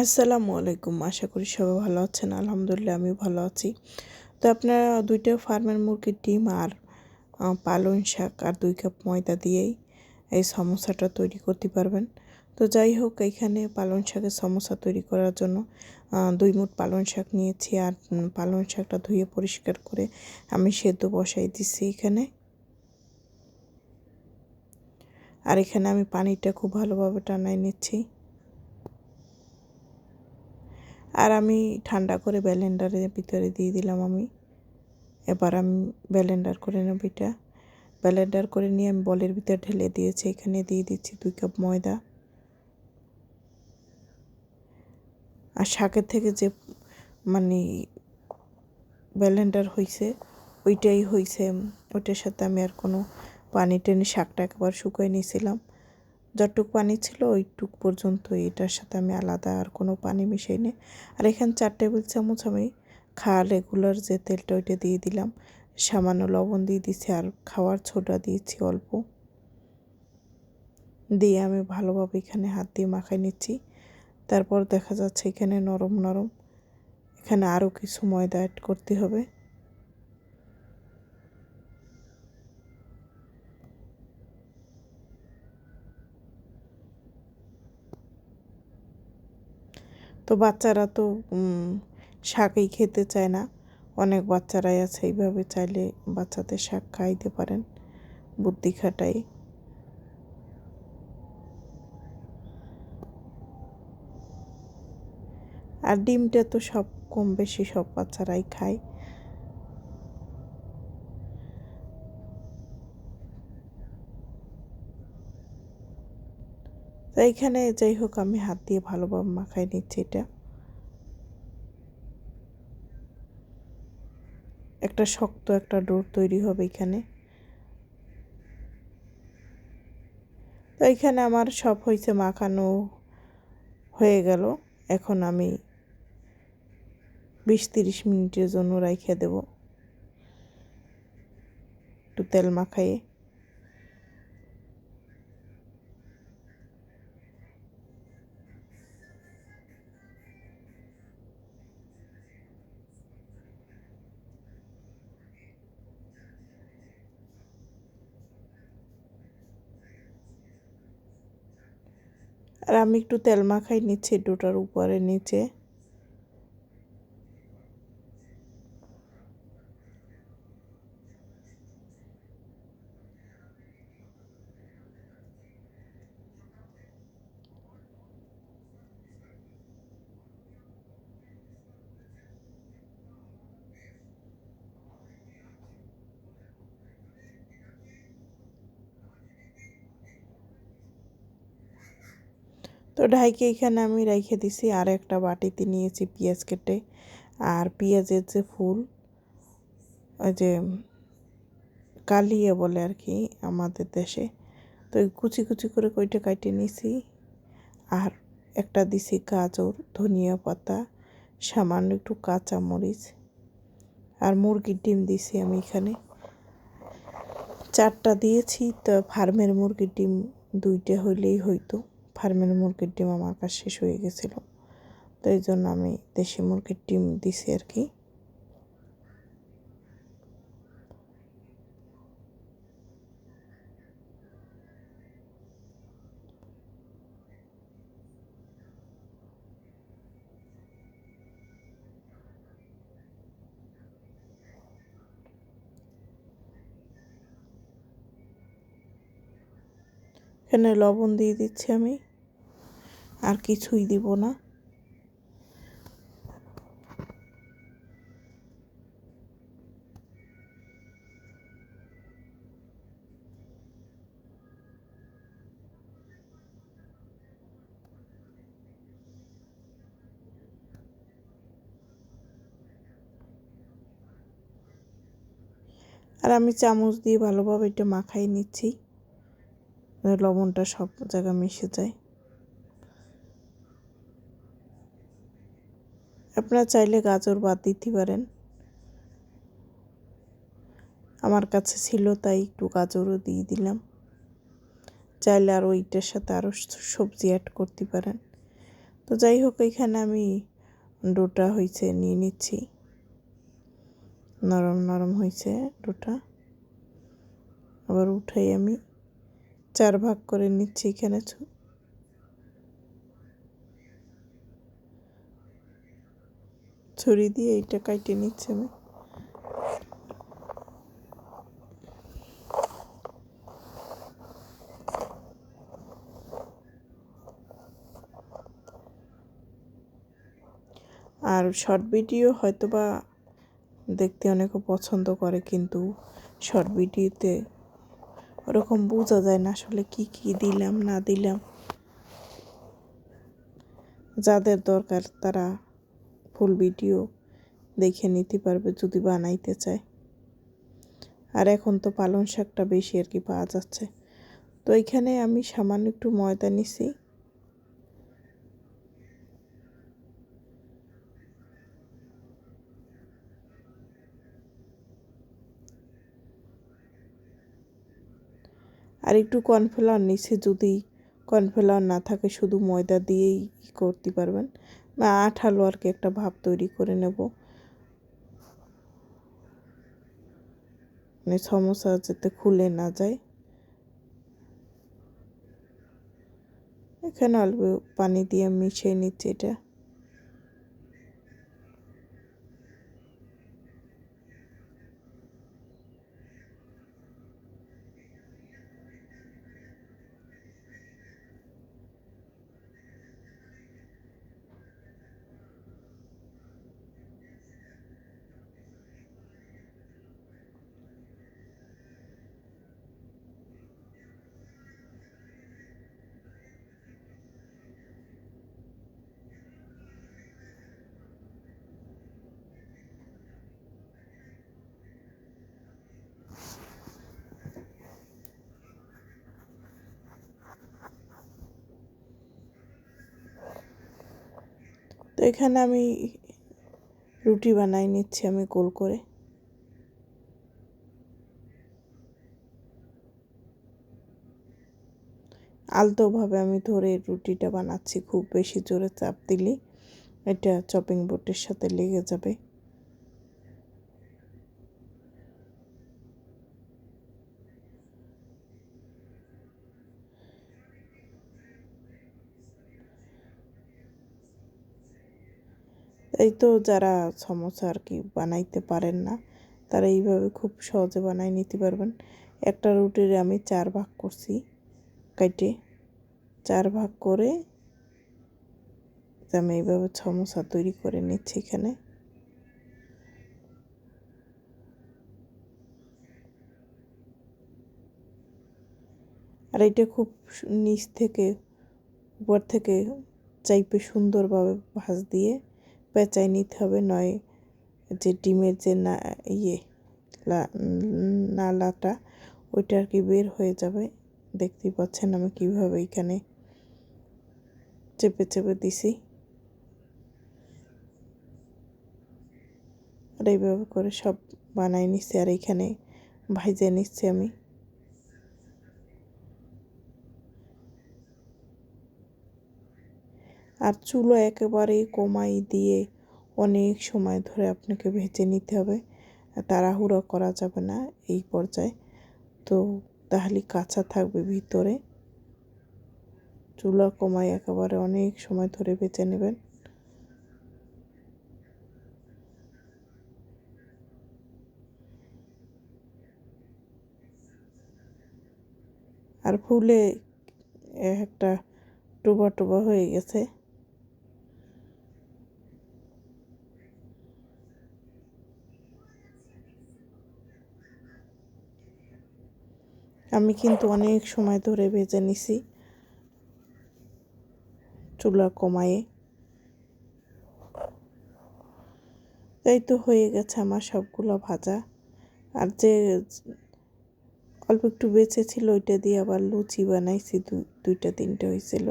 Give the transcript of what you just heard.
আসসালামু আলাইকুম। আশা করি সবাই ভালো আছেন। আলহামদুলিল্লাহ আমি ভালো আছি। তো আপনারা দুইটা ফার্মের মুরগির ডিম আর পালং শাক আর দুই কাপ ময়দা দিয়েই এই সমস্যাটা তৈরি করতে পারবেন। তো যাই হোক এইখানে পালং শাকের সমস্যা তৈরি করার জন্য দুই মুঠ পালং শাক নিয়েছি আর পালং শাকটা ধুয়ে পরিষ্কার করে আমি সেদ্ধ বসাই দিচ্ছি এখানে। আর এখানে আমি পানিটা খুব ভালোভাবে টানাই নিচ্ছি। আর আমি ঠান্ডা করে ব্যালেন্ডারের ভিতরে দিয়ে দিলাম আমি। এবার আমি ব্যালেন্ডার করে নেব এটা। ব্যালেন্ডার করে নিয়ে আমি বলের ভিতরে ঢেলে দিয়েছি, এখানে দিয়ে দিচ্ছি দুই কাপ ময়দা। আর শাকের থেকে যে মানে ব্যালেন্ডার হয়েছে ওইটাই হয়েছে ওইটার সাথে আমি আর কোনো পানি টেনে শাকটা একবার শুকিয়ে নিয়েছিলাম। যতটুক পানি ছিল ওইটুক পর্যন্ত এটার সাথে আমি আলাদা আর কোনো পানি মিশাই নি আর এখানে চার টেবিল চামচ আমি খাওয়া রেগুলার যে তেলটা ওইটা দিয়ে দিলাম। সামান্য লবণ দিয়ে দিয়েছি আর খাওয়ার ছোটা দিয়েছি অল্প। দিয়ে আমি ভালোভাবে এখানে হাত দিয়ে মাখাই নিচ্ছি। তারপর দেখা যাচ্ছে এখানে নরম নরম। এখানে আরও কিছু ময়দা অ্যাড করতে হবে। তো বাচ্চারা তো শাকই খেতে চায় না। অনেক বাচ্চারাই আছে এইভাবে চাইলে বাচ্চাদের শাক খাইতে পারেন, বুদ্ধি খাটাই। আর ডিমটা তো সব কম বেশি সব বাচ্চারাই খায়। তো এইখানে যাই হোক, আমি হাত দিয়ে ভালোভাবে মাখাই নিচ্ছি এটা। একটা শক্ত একটা ডোর তৈরি হবে এখানে। তো এখানে আমার সব হয়েছে, মাখানো হয়ে গেল। এখন আমি বিশ তিরিশ মিনিটের জন্য রাইখে দেব। একটু তেল মাখাইয়ে। আর আমি একটু তেল মাখাই নিচ্ছি ডোটার উপরে নিচে। তো ঢাইকে এখানে আমি রেখে দিছি আর একটা বাটিতে নিয়েছি পেঁয়াজ কেটে। আর পেঁয়াজের যে ফুল, ওই যে কালিয়ে বলে আর কি, আমাদের দেশে, তো কুচি কুচি করে কইটা কাটে নিছি। আর একটা দিছি গাজর, ধনিয়া পাতা, সামান্য একটু কাঁচা মরিচ আর মুরগির ডিম দিছি আমি এখানে। চারটা দিয়েছি, তো ফার্মের মুরগির ডিম দুইটা হইলেই হইতো। ফার্মের মুরগির ডিম আমার কাছে শেষ হয়ে গেছিল। তো এই জন্য আমি দেশি মুরগির ডিম দিছি আর কি। এখানে লবণ দিয়ে দিচ্ছি আমি। আর কিছুই দিব না। আর আমি চামচ দিয়ে ভালোভাবে এটা মাখাই নিচ্ছি। লবণটা সব জায়গায় মিশে যায়। আপনারা চাইলে গাজর বাদ দিতে পারেন। আমার কাছে ছিল, তাই একটু গাজরও দিয়ে দিলাম। চাইলে আর ওইটার সাথে আরও সবজি অ্যাড করতে পারেন। তো যাই হোক, এখানে আমি ডোটা হয়েছে নিয়ে নিচ্ছি। নরম নরম হয়েছে ডোটা। আবার উঠাই আমি। চার ভাগ করে নিচ্ছি এখানে। ছুরি দিয়ে এইটা কাইটে নিচ্ছি আমি আর শর্ট ভিডিও হয়তো বা দেখতে অনেকে পছন্দ করে, কিন্তু শর্ট ভিডিওতে ওরকম বোঝা যায় না আসলে কি কি দিলাম, না দিলাম। যাদের দরকার তারা ফুল ভিডিও দেখে নিতে পারবে যদি বানাইতে চায়। আর এখন তো পালং শাকটা বেশি আর কি পাওয়া যাচ্ছে। তো এখানে আমি সামান্য একটু ময়দা নিছি। আর একটু কর্নফ্লাওয়ার নিচে যদি কর্নফ্লাওয়ার না থাকে শুধু ময়দা দিয়েই করতে পারবেন। আঠালো আর কি একটা ভাব তৈরি করে নেব। মানে সমস্যা যাতে খুলে না যায়। এখানে অল্প পানি দিয়ে মিশিয়ে নিচ্ছি এটা তো এখানে আমি রুটি বানাই, নিচ্ছি আমি গোল করে। আলতোভাবে আমি ধরে রুটিটা বানাচ্ছি, খুব বেশি জোরে চাপ দিলে এটা চপিং বোর্ডের সাথে লেগে যাবে। এই তো যারা সমোসা আর কি বানাইতে পারেন না, তারা এইভাবে খুব সহজে বানাই নিতে পারবেন। একটা রুটির আমি চার ভাগ করছি কাইটে চার ভাগ করে আমি এইভাবে সমোসা তৈরি করে নিচ্ছি এখানে। আর এটা খুব নিচ থেকে, উপর থেকে চাইপে সুন্দরভাবে ভাজ দিয়ে পেঁচাই নিতে হবে, নয় যে ডিমের যে না ইয়ে নালাটা, ওইটা আর কি বের হয়ে যাবে। দেখতেই পাচ্ছেন আমি কীভাবে এখানে চেপে চেপে দিছি। আর এইভাবে করে সব বানাই নিচ্ছি আর এইখানে ভাইজে নিচ্ছি আমি। আর চুলো একেবারে কমাই দিয়ে অনেক সময় ধরে আপনাকে ভেজে নিতে হবে। তাড়াহুড়ো করা যাবে না এই পর্যায়ে। তো তাহলে কাঁচা থাকবে ভিতরে। চুলা কমাই একেবারে অনেক সময় ধরে ভেজে নেবেন। আর ফুলে একটা টোবা টোবা হয়ে গেছে। আমি কিন্তু অনেক সময় ধরে ভেজে নিছি চুলা কমায়ে। তাই তো হয়ে গেছে আমার সবগুলো ভাজা। আর যে অল্প একটু বেঁচে ছিল ওইটা দিয়ে আবার লুচি বানাইছি দুইটা, তিনটে হয়েছিল